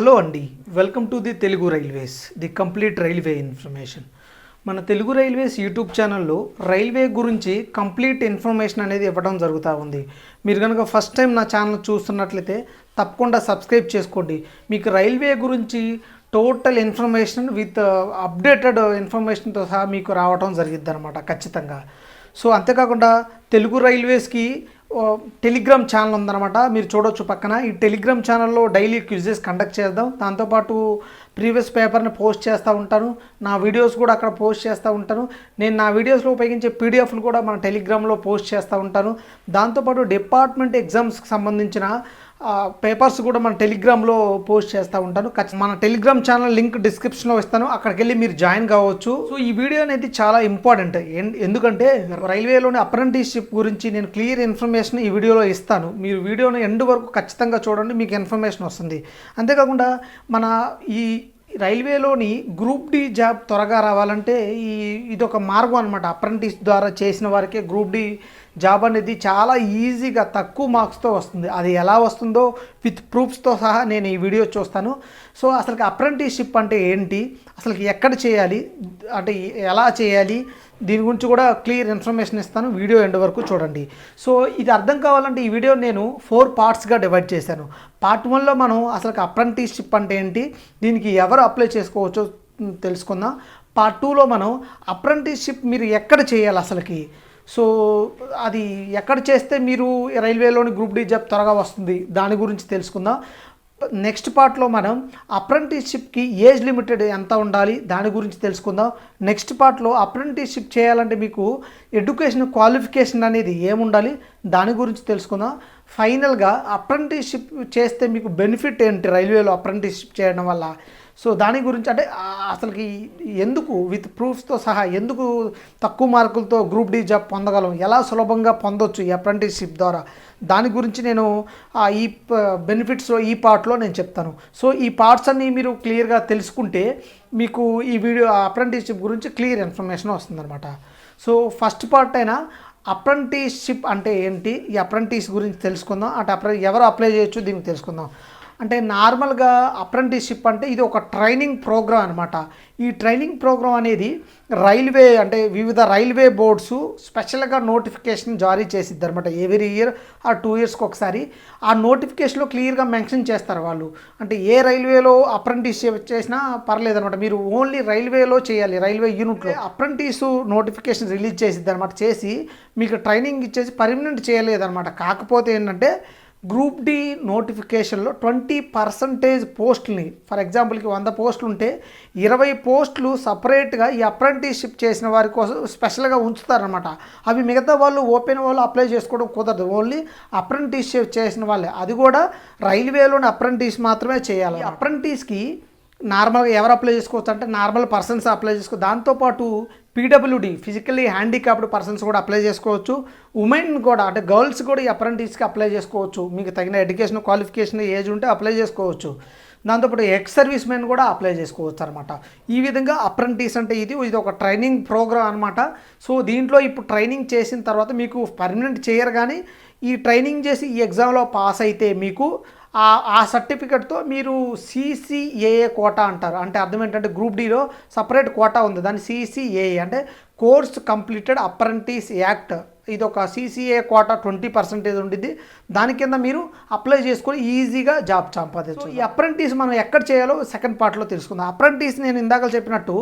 Hello అండి welcome to the Telugu railways the complete railway information. మన Telugu railways YouTube ఛానల్లో railway గురించి complete information అనేది ఇవ్వడం జరుగుతూ ఉంది. మీరు కనుక ఫస్ట్ టైం నా ఛానల్ చూస్తున్నట్లయితే తప్పకుండా సబ్స్క్రైబ్ చేసుకోండి. మీకు రైల్వే గురించి టోటల్ ఇన్ఫర్మేషన్ విత్ అప్డేటెడ్ ఇన్ఫర్మేషన్తో సహా మీకు రావడం జరిగిద్ది అనమాట ఖచ్చితంగా. సో అంతేకాకుండా తెలుగు రైల్వేస్కి టెలిగ్రామ్ ఛానల్ ఉందన్నమాట. మీరు చూడొచ్చు పక్కన. ఈ టెలిగ్రామ్ ఛానల్లో డైలీ క్విజెస్ కండక్ట్ చేద్దాం. దాంతోపాటు ప్రీవియస్ పేపర్ని పోస్ట్ చేస్తూ ఉంటాను. నా వీడియోస్ కూడా అక్కడ పోస్ట్ చేస్తూ ఉంటాను. నేను నా వీడియోస్లో ఉపయోగించే పీడిఎఫ్లు కూడా మన టెలిగ్రామ్లో పోస్ట్ చేస్తూ ఉంటాను. దాంతోపాటు డిపార్ట్మెంట్ ఎగ్జామ్స్కి సంబంధించిన పేపర్స్ కూడా మన టెలిగ్రామ్లో పోస్ట్ చేస్తూ ఉంటాను. మన టెలిగ్రామ్ ఛానల్ లింక్ డిస్క్రిప్షన్లో ఇస్తాను. అక్కడికి వెళ్ళి మీరు జాయిన్ కావచ్చు. సో ఈ వీడియో అనేది చాలా ఇంపార్టెంట్ ఎందుకంటే రైల్వేలోని అప్రెంటిస్షిప్ గురించి నేను క్లియర్ ఇన్ఫర్మేషన్ ఈ వీడియోలో ఇస్తాను. మీరు వీడియోని ఎండ్ వరకు ఖచ్చితంగా చూడండి మీకు ఇన్ఫర్మేషన్ వస్తుంది. అంతేకాకుండా మన ఈ రైల్వేలోని గ్రూప్ డి జాబ్ త్వరగా రావాలంటే ఈ ఇది ఒక మార్గం అనమాట అప్రెంటిస్ ద్వారా చేసిన వారికే గ్రూప్ డి జాబ్ అనేది చాలా ఈజీగా తక్కువ మార్క్స్తో వస్తుంది. అది ఎలా వస్తుందో విత్ ప్రూఫ్స్తో సహా నేను ఈ వీడియో చూస్తాను. సో అసలుకి అప్రెంటిస్షిప్ అంటే ఏంటి? అసలు ఎక్కడ చేయాలి? అంటే ఎలా చేయాలి? దీని గురించి కూడా క్లియర్ ఇన్ఫర్మేషన్ ఇస్తాను. వీడియో ఎండ్ వరకు చూడండి. సో ఇది అర్థం కావాలంటే ఈ వీడియో నేను ఫోర్ పార్ట్స్గా డివైడ్ చేశాను. పార్ట్ వన్లో మనం అసలు అప్రెంటిస్షిప్ అంటే ఏంటి? దీనికి ఎవరు అప్లై చేసుకోవచ్చో తెలుసుకుందాం. పార్ట్ టూలో మనం అప్రెంటిస్షిప్ మీరు ఎక్కడ చేయాలి అసలుకి? సో అది ఎక్కడ చేస్తే మీరు రైల్వేలోని గ్రూప్ డి జాబ్ త్వరగా వస్తుంది దాని గురించి తెలుసుకుందాం. నెక్స్ట్ పార్ట్లో మనం అప్రెంటిస్షిప్కి ఏజ్ లిమిటెడ్ ఎంత ఉండాలి దాని గురించి తెలుసుకుందాం. నెక్స్ట్ పార్ట్లో అప్రెంటిస్షిప్ చేయాలంటే మీకు ఎడ్యుకేషన్ క్వాలిఫికేషన్ అనేది ఏముండాలి దాని గురించి తెలుసుకుందాం. ఫైనల్గా అప్రెంటిస్షిప్ చేస్తే మీకు బెనిఫిట్ ఏంటి రైల్వేలో అప్రెంటిస్షిప్ చేయడం వల్ల? సో దాని గురించి అంటే అసలుకి ఎందుకు విత్ ప్రూఫ్స్తో సహా ఎందుకు తక్కువ మార్కులతో గ్రూప్ డి జాబ్ పొందగలం? ఎలా సులభంగా పొందొచ్చు ఈ అప్రెంటిస్షిప్ ద్వారా? దాని గురించి నేను ఆ, ఈ బెనిఫిట్స్లో ఈ పార్ట్లో నేను చెప్తాను. సో ఈ పార్ట్స్ అన్నీ మీరు క్లియర్గా తెలుసుకుంటే మీకు ఈ వీడియో అప్రెంటిస్షిప్ గురించి క్లియర్ ఇన్ఫర్మేషన్ వస్తుందన్నమాట. సో ఫస్ట్ పార్ట్ అయినా అప్రెంటిస్షిప్ అంటే ఏంటి? ఈ అప్రెంటిస్ గురించి తెలుసుకుందాం. అటు అప్ర ఎవరు అప్లై చేయొచ్చు దీనికి తెలుసుకుందాం. అంటే నార్మల్గా అప్రెంటిస్షిప్ అంటే ఇది ఒక ట్రైనింగ్ ప్రోగ్రామ్ అనమాట ఈ ట్రైనింగ్ ప్రోగ్రామ్ అనేది రైల్వే అంటే వివిధ రైల్వే బోర్డ్స్ స్పెషల్గా నోటిఫికేషన్ జారీ చేసిద్ది అనమాట ఎవ్రీ ఇయర్ ఆ టూ ఇయర్స్కి ఒకసారి ఆ నోటిఫికేషన్లో క్లియర్గా మెన్షన్ చేస్తారు వాళ్ళు. అంటే ఏ రైల్వేలో అప్రెంటిస్షిప్ చేసినా పర్లేదు అనమాట మీరు ఓన్లీ రైల్వేలో చేయాలి రైల్వే యూనిట్లో. అప్రెంటిస్ నోటిఫికేషన్ రిలీజ్ చేసిద్ది అనమాట చేసి మీకు ట్రైనింగ్ ఇచ్చేసి పర్మనెంట్ చేయలేదన్నమాట. కాకపోతే ఏంటంటే గ్రూప్ డి నోటిఫికేషన్లో ట్వంటీ పర్సంటేజ్ పోస్టుల్ని ఫర్ ఎగ్జాంపుల్కి వంద పోస్టులు ఉంటే ఇరవై పోస్టులు సపరేట్గా ఈ అప్రెంటిస్షిప్ చేసిన వారి కోసం స్పెషల్గా ఉంచుతారనమాట అవి మిగతా వాళ్ళు ఓపెన్ వాళ్ళు అప్లై చేసుకోవడం కుదరదు. ఓన్లీ అప్రెంటిస్షిప్ చేసిన వాళ్ళే. అది కూడా రైల్వేలోని అప్రెంటిస్ మాత్రమే చేయాలి అప్రెంటిస్కి నార్మల్గా ఎవరు అప్లై చేసుకోవచ్చు అంటే నార్మల్ పర్సన్స్ అప్లై చేసుకో దాంతోపాటు పీడబ్ల్యూడి ఫిజికల్లీ హ్యాండిక్యాప్డ్ పర్సన్స్ కూడా అప్లై చేసుకోవచ్చు. ఉమెన్ కూడా అంటే గర్ల్స్ కూడా ఈ అప్రెంటిస్కి అప్లై చేసుకోవచ్చు. మీకు తగిన ఎడ్యుకేషన్ క్వాలిఫికేషన్ ఏజ్ ఉంటే అప్లై చేసుకోవచ్చు. దాంతోపాటు ఎక్స్ సర్వీస్ మెన్ కూడా అప్లై చేసుకోవచ్చు అనమాట ఈ విధంగా అప్రెంటిస్ అంటే ఇది ఇది ఒక ట్రైనింగ్ ప్రోగ్రామ్ అనమాట సో దీంట్లో ఇప్పుడు ట్రైనింగ్ చేసిన తర్వాత మీకు పర్మనెంట్ చేయరు కానీ ఈ ట్రైనింగ్ చేసి ఈ ఎగ్జామ్లో పాస్ అయితే మీకు ఆ ఆ సర్టిఫికెట్తో మీరు సిసిఏఏ కోటా అంటారు. అంటే అర్థం ఏంటంటే గ్రూప్ డిలో సపరేట్ కోటా ఉంది. దాన్ని సిసిఏఏ అంటే కోర్స్ కంప్లీటెడ్ అప్రెంటిస్ యాక్ట్. ఇది ఒక సిసిఏ కోటా ట్వంటీ పర్సెంటేజ్ ఉండిద్ది. దాని కింద మీరు అప్లై చేసుకొని ఈజీగా జాబ్ సంపాదించు ఈ అప్రెంటిస్ మనం ఎక్కడ చేయాలో సెకండ్ పార్ట్లో తెలుసుకుందాం. అప్రెంటిస్ నేను ఇందాక చెప్పినట్టు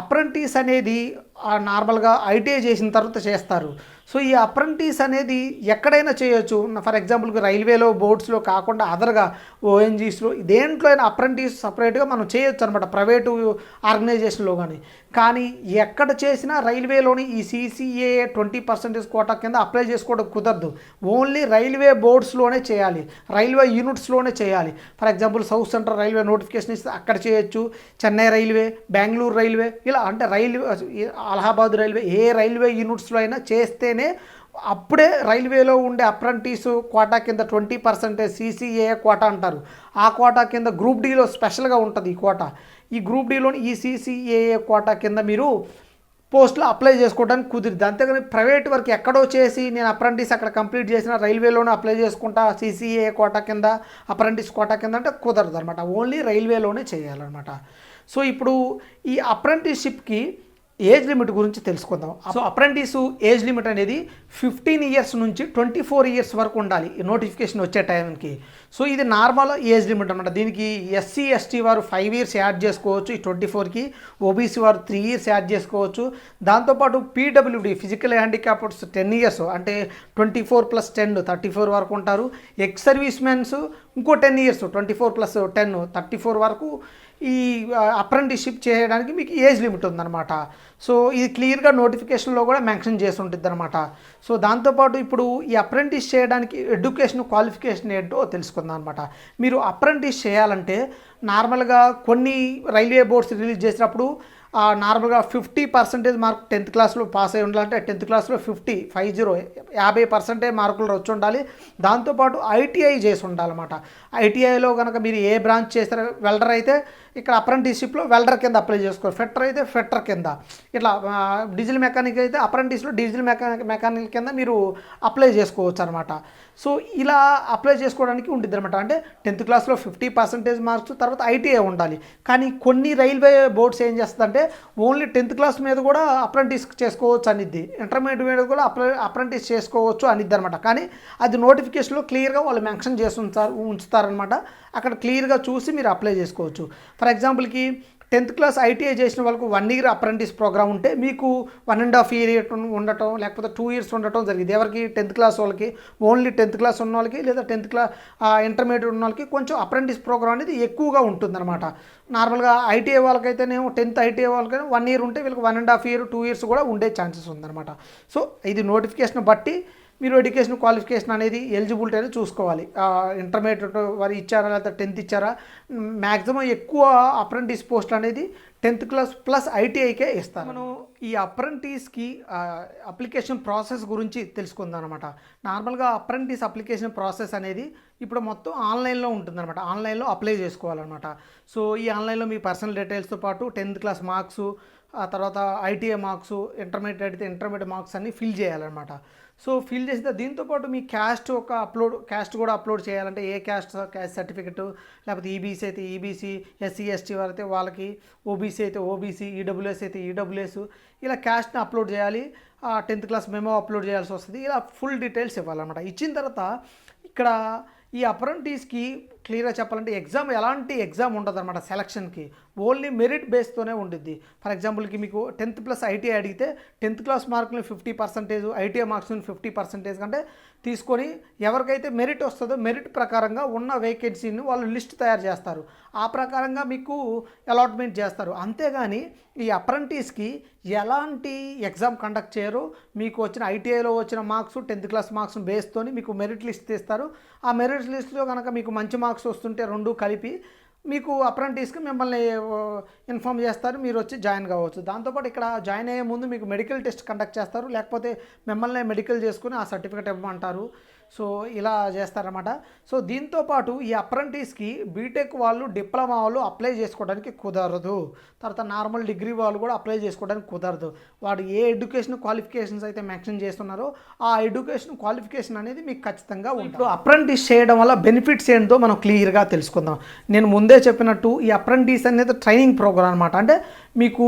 అప్రెంటిస్ అనేది నార్మల్గా ఐటీఐ చేసిన తర్వాత చేస్తారు. సో ఈ అప్రెంటిస్ అనేది ఎక్కడైనా చేయొచ్చు. ఫర్ ఎగ్జాంపుల్కి రైల్వేలో బోర్డ్స్లో కాకుండా అదర్గా ఓఎన్జీస్లో దేంట్లో అయినా అప్రెంటిస్ సపరేట్గా మనం చేయొచ్చు అనమాట ప్రైవేటు ఆర్గనైజేషన్లో కానీ కానీ ఎక్కడ చేసినా రైల్వేలోని ఈ సీసీఏ ట్వంటీ పర్సెంటేజ్ కోటా కింద అప్లై చేసుకోవడం కుదరదు. ఓన్లీ రైల్వే బోర్డ్స్లోనే చేయాలి. రైల్వే యూనిట్స్లోనే చేయాలి. For example south central railway notification ఇస్తే అక్కడ చేయొచ్చు. చెన్నై రైల్వే బెంగళూరు రైల్వే ఇలా అంటే రైల్వే అలహాబాద్ రైల్వే ఏ రైల్వే యూనిట్స్లో అయినా చేస్తేనే అప్పుడే రైల్వేలో ఉండే అప్రెంటిస్ కోటా కింద ట్వంటీ పర్సెంటేజ్ సీసీఏ కోటా అంటారు. ఆ కోటా కింద గ్రూప్ డీలో స్పెషల్గా ఉంటుంది ఈ కోటా. ఈ గ్రూప్ డీలోని ఈ సీసీఏఏ కోటా కింద మీరు పోస్టులు అప్లై చేసుకోవడానికి కుదిరింది అంతేగాని ప్రైవేట్ వర్క్ ఎక్కడో చేసి నేను అప్రెంటిస్ అక్కడ కంప్లీట్ చేసిన రైల్వేలోనే అప్లై చేసుకుంటా సీసీఏ కోటా కింద అప్రెంటిస్ కోటా కింద అంటే కుదరదు అనమాట ఓన్లీ రైల్వేలోనే చేయాలన్నమాట. సో ఇప్పుడు ఈ అప్రెంటిస్షిప్కి ఏజ్ లిమిట్ గురించి తెలుసుకుందాం. సో అప్రెంటిస్ ఏజ్ లిమిట్ అనేది ఫిఫ్టీన్ ఇయర్స్ నుంచి ట్వంటీ ఫోర్ ఇయర్స్ వరకు ఉండాలి ఈ నోటిఫికేషన్ వచ్చే టైంకి. సో ఇది నార్మల్ ఏజ్ లిమిట్ అనమాట దీనికి ఎస్సీ ఎస్టీ వారు ఫైవ్ ఇయర్స్ యాడ్ చేసుకోవచ్చు ఈ ట్వంటీ ఫోర్కి. ఓబీసీ వారు త్రీ ఇయర్స్ యాడ్ చేసుకోవచ్చు. దాంతోపాటు PWD physical handicappeds ten years అంటే twenty four plus ten thirty four వరకు ఉంటారు. ఎక్స్ సర్వీస్ మెన్స్ ఇంకో ten years twenty four plus ten thirty four వరకు ఈ అప్రెంటిస్షిప్ చేయడానికి మీకు ఏజ్ లిమిట్ ఉందన్నమాట. సో ఇది క్లియర్గా నోటిఫికేషన్లో కూడా మెన్షన్ చేసి ఉంటుంది అనమాట సో దాంతోపాటు ఇప్పుడు ఈ అప్రెంటిస్ చేయడానికి ఎడ్యుకేషన్ క్వాలిఫికేషన్ ఏంటో తెలుసుకుందాం అనమాట మీరు అప్రెంటిస్ చేయాలంటే నార్మల్గా కొన్ని రైల్వే బోర్డ్స్ రిలీజ్ చేసినప్పుడు నార్మల్గా ఫిఫ్టీ పర్సెంటేజ్ మార్క్ టెన్త్ క్లాస్లో పాస్ అయి ఉండాలంటే టెన్త్ క్లాస్లో ఫిఫ్టీ ఫైవ్ జీరో యాభై పర్సెంటేజ్ మార్కులు వచ్చి ఉండాలి. దాంతోపాటు ఐటీఐ చేసి ఉండాలన్నమాట. ఐటీఐలో కనుక మీరు ఏ బ్రాంచ్ చేస్తారో వెల్డర్ అయితే ఇక్కడ అప్రెంటిస్షిప్లో వెల్డర్ కింద అప్లై చేసుకోవాలి ఫెటర్ అయితే ఫెటర్ కింద. ఇట్లా డీజిల్ మెకానిక్ అయితే అప్రెంటిస్లో డీజిల్ మెకానిక్ మెకానిక్ కింద మీరు అప్లై చేసుకోవచ్చు అనమాట సో ఇలా అప్లై చేసుకోవడానికి ఉంటుంది అనమాట అంటే టెన్త్ క్లాస్లో ఫిఫ్టీ పర్సెంటేజ్ మార్క్స్ తర్వాత ఐటీఐ ఉండాలి. కానీ కొన్ని రైల్వే బోర్డ్స్ ఏం చేస్తుందంటే ఓన్లీ టెన్త్ క్లాస్ మీద కూడా అప్రెంటిస్ చేసుకోవచ్చు అనిద్ది. ఇంటర్మీడియట్ మీద కూడా అప్లై అప్రెంటిస్ చేసుకోవచ్చు అనిద్ది అనమాట కానీ అది నోటిఫికేషన్లో క్లియర్గా వాళ్ళు మెన్షన్ చేసి ఉంచారు ఉంచుతారనమాట అక్కడ క్లియర్గా చూసి మీరు అప్లై చేసుకోవచ్చు. ఫర్ ఎగ్జాంపుల్కి టెన్త్ క్లాస్ ఐటీఐ చేసిన వాళ్ళకు వన్ ఇయర్ అప్రెంటిస్ ప్రోగ్రామ్ ఉంటే మీకు వన్ అండ్ హాఫ్ ఇయర్ ఉండటం లేకపోతే టూ ఇయర్స్ ఉండటం జరిగింది. ఎవరికి? టెన్త్ క్లాస్ వాళ్ళకి. ఓన్లీ టెన్త్ క్లాస్ ఉన్న వాళ్ళకి లేదా టెన్త్ క్లాస్ ఇంటర్మీడియట్ ఉన్న వాళ్ళకి కొంచెం అప్రెంటిస్ ప్రోగ్రామ్ అనేది ఎక్కువగా ఉంటుందన్నమాట. నార్మల్గా ఐటీఐ వాళ్ళకైతేనేమో టెన్త్ ఐటీఐ వాళ్ళకైతే వన్ ఇయర్ ఉంటే వీళ్ళకి one and half year two years కూడా ఉండే ఛాన్సెస్ ఉందన్నమాట. సో ఇది నోటిఫికేషన్ బట్టి మీరు ఎడ్యుకేషన్ క్వాలిఫికేషన్ అనేది ఎలిజిబిలిటీ అనేది చూసుకోవాలి. ఇంటర్మీడియట్ వారు ఇచ్చారా లేకపోతే టెన్త్ ఇచ్చారా? మ్యాక్సిమం ఎక్కువ అప్రెంటిస్ పోస్ట్ అనేది టెన్త్ క్లాస్ ప్లస్ ఐటీఐకే ఇస్తారు. మనం ఈ అప్రెంటిస్కి అప్లికేషన్ ప్రాసెస్ గురించి తెలుసుకుందాం అనమాట నార్మల్గా అప్రెంటిస్ అప్లికేషన్ ప్రాసెస్ అనేది ఇప్పుడు మొత్తం ఆన్లైన్లో ఉంటుందన్నమాట. ఆన్లైన్లో అప్లై చేసుకోవాలన్నమాట. సో ఈ ఆన్లైన్లో మీ పర్సనల్ డీటెయిల్స్తో పాటు టెన్త్ క్లాస్ మార్క్స్ ఆ తర్వాత ఐటీఐ మార్క్స్ ఇంటర్మీడియట్ అయితే ఇంటర్మీడియట్ మార్క్స్ అన్ని ఫిల్ చేయాలన్నమాట. సో ఫిల్ చేసిన దీంతోపాటు మీ క్యాస్ట్ ఒక అప్లోడ్ క్యాస్ట్ కూడా అప్లోడ్ చేయాలంటే ఏ క్యాస్ట్ క్యాస్ట్ సర్టిఫికెట్? లేకపోతే ఈబీసీ అయితే ఈబీసీ ఎస్సీ ఎస్టీ వారు అయితే వాళ్ళకి ఓబీసీ అయితే ఓబీసీ ఈడబ్ల్యూఎస్ అయితే ఈడబ్ల్యూఎస్ ఇలా క్యాస్ట్ని అప్లోడ్ చేయాలి. టెన్త్ క్లాస్ మెమో అప్లోడ్ చేయాల్సి వస్తుంది. ఇలా ఫుల్ డీటెయిల్స్ ఇవ్వాలన్నమాట. ఇచ్చిన తర్వాత ఇక్కడ ఈ అప్రెంటిస్కి క్లియర్గా చెప్పాలంటే ఎగ్జామ్ ఎలాంటి ఎగ్జామ్ ఉండదు అనమాట సెలక్షన్కి. ఓన్లీ మెరిట్ బేస్తోనే ఉండిద్ది. ఫర్ ఎగ్జాంపుల్కి మీకు టెన్త్ ప్లస్ ఐటీఐ అడిగితే టెన్త్ క్లాస్ మార్కులు fifty percentage ITI marks fifty percentage కంటే తీసుకొని ఎవరికైతే మెరిట్ వస్తుందో మెరిట్ ప్రకారంగా ఉన్న వేకెన్సీని వాళ్ళు లిస్ట్ తయారు చేస్తారు. ఆ ప్రకారంగా మీకు అలాట్మెంట్ చేస్తారు. అంతేగాని ఈ అప్రెంటిస్కి ఎలాంటి ఎగ్జామ్ కండక్ట్ చేయరు. మీకు వచ్చిన ఐటీఐలో వచ్చిన మార్క్స్ టెన్త్ క్లాస్ మార్క్స్ బేస్తోని మీకు మెరిట్ లిస్ట్ తీస్తారు. ఆ మెరిట్ లిస్ట్లో కనుక మీకు మంచి మార్క్స్ వస్తుంటే రెండు కలిపి మీకు అప్రెంటిస్కి మిమ్మల్ని ఇన్ఫామ్ చేస్తారు. మీరు వచ్చి జాయిన్ కావచ్చు. దాంతోపాటు ఇక్కడ జాయిన్ అయ్యే ముందు మీకు మెడికల్ టెస్ట్ కండక్ట్ చేస్తారు. లేకపోతే మిమ్మల్ని మెడికల్ చేసుకుని ఆ సర్టిఫికేట్ ఇవ్వమంటారు. సో ఇలా చేస్తారన్నమాట. సో దీంతో పాటు ఈ అప్రెంటిస్కి బీటెక్ వాళ్ళు డిప్లొమా వాళ్ళు అప్లై చేసుకోవడానికి కుదరదు. తర్వాత నార్మల్ డిగ్రీ వాళ్ళు కూడా అప్లై చేసుకోవడానికి కుదరదు. వాడు ఏ ఎడ్యుకేషన్ క్వాలిఫికేషన్స్ అయితే మెన్షన్ చేస్తున్నారో ఆ ఎడ్యుకేషన్ క్వాలిఫికేషన్ అనేది మీకు ఖచ్చితంగా ఉంటుంది. అప్రెంటిస్ చేయడం వల్ల బెనిఫిట్స్ ఏంటో మనం క్లియర్గా తెలుసుకుందాం. నేను ముందే చెప్పినట్టు ఈ అప్రెంటిస్ అనేది ట్రైనింగ్ ప్రోగ్రామ్ అనమాట అంటే మీకు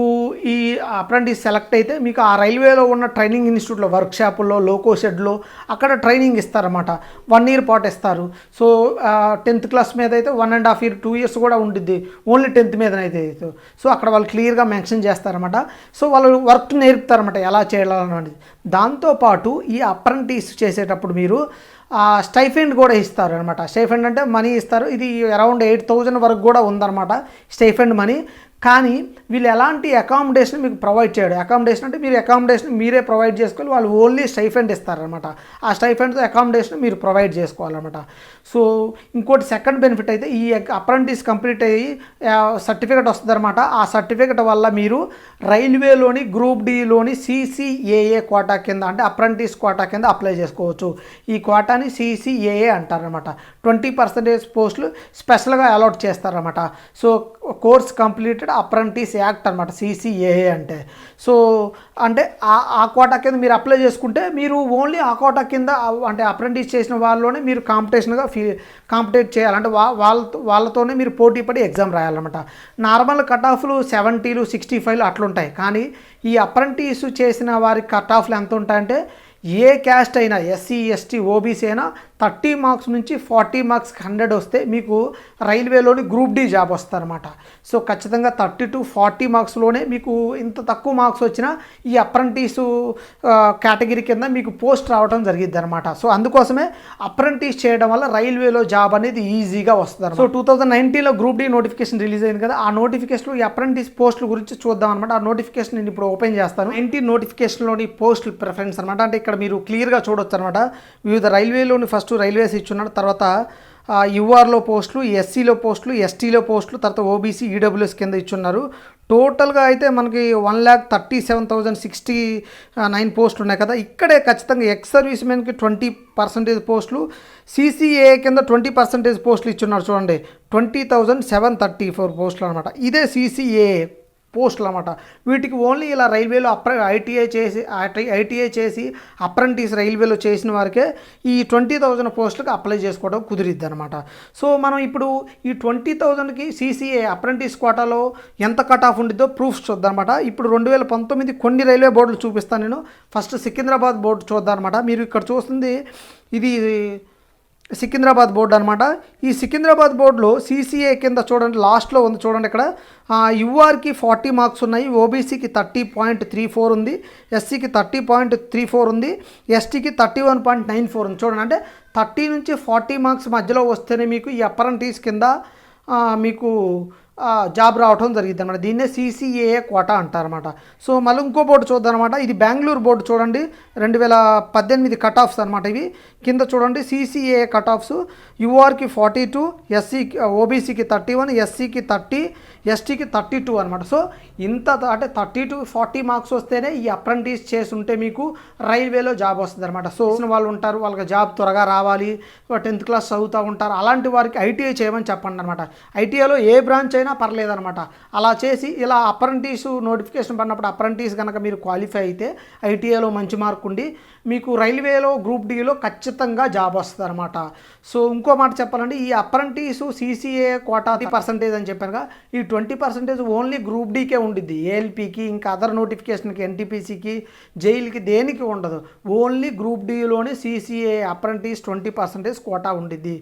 ఈ అప్రెంటిస్ సెలెక్ట్ అయితే మీకు ఆ రైల్వేలో ఉన్న ట్రైనింగ్ ఇన్స్టిట్యూట్లో వర్క్షాపుల్లో లోకో షెడ్లో అక్కడ ట్రైనింగ్ ఇస్తారన్నమాట వన్ ఇయర్ పాటు ఇస్తారు. సో టెన్త్ క్లాస్ మీద అయితే one and half year two years కూడా ఉంటుంది ఓన్లీ టెన్త్ మీద అయితే సో అక్కడ వాళ్ళు క్లియర్గా మెన్షన్ చేస్తారన్నమాట. సో వాళ్ళు వర్క్ నేర్పుతారన్నమాట ఎలా చేయాలన్నది దాంతోపాటు ఈ అప్రెంటిస్ చేసేటప్పుడు మీరు స్టైఫెండ్ కూడా ఇస్తారు అనమాట స్టైఫెండ్ అంటే మనీ ఇస్తారు. ఇది అరౌండ్ ఎయిట్ థౌజండ్ వరకు కూడా ఉందన్నమాట. Stipend money. కానీ వీళ్ళు ఎలాంటి అకామిడేషన్ మీకు ప్రొవైడ్ చేయడు. అకామిడేషన్ అంటే మీరు అకామిడేషన్ మీరే ప్రొవైడ్ చేసుకోవాలి. వాళ్ళు ఓన్లీ స్టైఫెండ్ ఇస్తారనమాట ఆ స్టైఫెండ్తో అకామిడేషన్ మీరు ప్రొవైడ్ చేసుకోవాలన్నమాట. సో ఇంకోటి సెకండ్ బెనిఫిట్ అయితే ఈ అప్రెంటిస్ కంప్లీట్ అయ్యి సర్టిఫికేట్ వస్తుందన్నమాట. ఆ సర్టిఫికేట్ వల్ల మీరు రైల్వేలోని గ్రూప్ డిలోని సిసిఏఏ కోటా కింద అంటే అప్రెంటిస్ కోటా కింద అప్లై చేసుకోవచ్చు. ఈ కోటాని సిసిఏఏ అంటారనమాట ట్వంటీ పర్సెంటేజ్ పోస్టులు స్పెషల్గా అలాట్ చేస్తారనమాట so course completed apprentice act అనమాట సీసీఏఏ అంటే. సో అంటే ఆ ఆ కోటా కింద మీరు అప్లై చేసుకుంటే మీరు ఓన్లీ ఆ కోటా కింద అంటే అప్రెంటిస్ చేసిన వాళ్ళలోనే మీరు కాంపిటీషన్గా ఫీ కాంపిటేట్ చేయాలంటే వా వాళ్ళతో వాళ్ళతోనే మీరు పోటీ పడి ఎగ్జామ్ రాయాలన్నమాట. నార్మల్ కట్ ఆఫ్లు సెవెంటీలు సిక్స్టీ ఫైవ్లు అట్లుంటాయి. కానీ ఈ అప్రెంటిస్ చేసిన వారి కట్ ఆఫ్లు ఎంత ఉంటాయంటే ఏ క్యాస్ట్ అయినా ఎస్సీ ఎస్టీ ఓబీసీ అయినా థర్టీ మార్క్స్ నుంచి ఫార్టీ మార్క్స్ హండ్రెడ్ వస్తే మీకు రైల్వేలోని గ్రూప్ డి జాబ్ వస్తుందన్నమాట సో ఖచ్చితంగా థర్టీ టు ఫార్టీ మార్క్స్లోనే మీకు ఇంత తక్కువ మార్క్స్ వచ్చినా ఈ అప్రెంటిస్ కేటగిరీ కింద మీకు పోస్ట్ రావడం జరిగింది అనమాట సో అందుకోసమే అప్రెంటిస్ చేయడం వల్ల రైల్వేలో జాబ్ అనేది ఈజీగా వస్తుంది సో టూ థౌజండ్ నైన్టీన్లో గ్రూప్ డి నోటిఫికేషన్ రిలీజ్ అయింది కదా ఆ నోటిఫికేషన్లో ఈ అప్రెంటిస్ పోస్టుల గురించి చూద్దాం అనమాట ఆ నోటిఫికేషన్ నేను ఇప్పుడు ఓపెన్ చేస్తాను. నైన్టీన్ నోటిఫికేషన్లోని పోస్ట్ ప్రిఫరెన్స్ అనమాట అంటే ఇక్కడ మీరు క్లియర్గా చూడొచ్చు అనమాట వివిధ రైల్వేలోని ఫస్ట్ రైల్వేస్ ఇచ్చున్నాడు తర్వాత యూఆర్లో పోస్టులు ఎస్సీలో పోస్టులు ఎస్టీలో పోస్టులు తర్వాత ఓబీసీ ఈడబ్ల్యూఎస్ కింద ఇచ్చున్నారు. టోటల్గా అయితే మనకి one lakh thirty seven thousand sixty nine పోస్టులు ఉన్నాయి కదా. ఇక్కడే ఖచ్చితంగా ఎక్స్ సర్వీస్ మెన్కి ట్వంటీ పర్సెంటేజ్ పోస్టులు సీసీఏ కింద ట్వంటీ పర్సెంటేజ్ పోస్టులు ఇచ్చున్నారు చూడండి. Twenty thousand seven thirty four పోస్టులు అనమాట ఇదే సీసీఏ. పోస్టులు అనమాట వీటికి ఓన్లీ ఇలా రైల్వేలో అప్ర ఐటీఐ చేసి ఐటీఐ చేసి అప్రెంటిస్ రైల్వేలో చేసిన వారికే ఈ ట్వంటీ థౌజండ్ పోస్టులకు అప్లై చేసుకోవడం కుదిరిద్ది అనమాట సో మనం ఇప్పుడు ఈ ట్వంటీ థౌజండ్కి సీసీఏ అప్రెంటిస్ కోటాలో ఎంత కట్ ఆఫ్ ఉండిద్దో ప్రూఫ్స్ చూద్దాం అనమాట ఇప్పుడు రెండు వేల పంతొమ్మిది కొన్ని రైల్వే బోర్డులు చూపిస్తాను నేను. ఫస్ట్ సికింద్రాబాద్ బోర్డు చూద్దాం అనమాట మీరు ఇక్కడ చూస్తుంది ఇది సికింద్రాబాద్ బోర్డు అనమాట ఈ సికింద్రాబాద్ బోర్డులో సీసీఏ కింద చూడండి లాస్ట్లో ఉంది చూడండి ఇక్కడ. యూఆర్కి ఫార్టీ మార్క్స్ ఉన్నాయి ఓబీసీకి థర్టీ పాయింట్ త్రీ ఫోర్ ఉంది ఎస్సీకి థర్టీ పాయింట్ త్రీ ఫోర్ ఉంది ఎస్టీకి thirty one point nine four ఉంది. చూడండి అంటే థర్టీ నుంచి ఫార్టీ మార్క్స్ మధ్యలో వస్తేనే మీకు ఈ అపరంటీస్ కింద మీకు జాబ్ రావడం జరిగింది అనమాట దీన్నే సీసీఏఏ కోటా అంటారన్నమాట. సో మళ్ళీ ఇంకో బోర్డు చూద్దాం అనమాట ఇది బెంగళూరు బోర్డు చూడండి. రెండు వేల పద్దెనిమిది కట్ ఆఫ్స్ అనమాట ఇవి. కింద చూడండి సీసీఏ కట్ ఆఫ్స్ యూఆర్కి ఫార్టీ టూ ఎస్సీకి ఓబీసీకి థర్టీ వన్ ఎస్సీకి థర్టీ ఎస్టీకి థర్టీ టూ అనమాట సో ఇంత అంటే థర్టీ టు ఫార్టీ మార్క్స్ వస్తేనే ఈ అప్రెంటిస్ చేసి ఉంటే మీకు రైల్వేలో జాబ్ వస్తుంది అనమాట సో వాళ్ళు ఉంటారు వాళ్ళకి జాబ్ త్వరగా రావాలి టెన్త్ క్లాస్ చదువుతూ ఉంటారు. అలాంటి వారికి ఐటీఐ చేయమని చెప్పండి అనమాట ఐటీఐలో ఏ బ్రాంచ్ అయినా పర్లేదనమాట అలా చేసి ఇలా అప్రెంటిస్ నోటిఫికేషన్ పడినప్పుడు అప్రెంటిస్ కనుక మీరు క్వాలిఫై అయితే ఐటీఐలో మంచి మార్క్ ఉండి మీకు రైల్వేలో గ్రూప్ డిలో ఖచ్చితంగా జాబ్ వస్తుంది అనమాట సో ఇంకో మాట చెప్పాలంటే ఈ అప్రెంటిస్ సీసీఏ కోటా పర్సంటేజ్ అని చెప్పానుగా ఈ ట్వంటీ పర్సెంటేజ్ ఓన్లీ గ్రూప్ డీకే ఉండిద్ది. ఏఎల్పికి ఇంకా అదర్ నోటిఫికేషన్కి ఎన్టీపీసీకి జైలుకి దేనికి ఉండదు. Only group డీలోనే CCA apprentice twenty percentage quota ఉండిద్ది.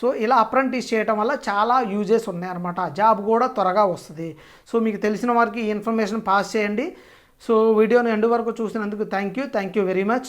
సో ఇలా అప్రెంటిస్ చేయటం వల్ల చాలా యూజెస్ ఉన్నాయన్నమాట. జాబ్ కూడా త్వరగా వస్తుంది. సో మీకు తెలిసిన వారికి ఈ ఇన్ఫర్మేషన్ పాస్ చేయండి. సో వీడియోని ఎండ్ వరకు చూసినందుకు thank you thank you very much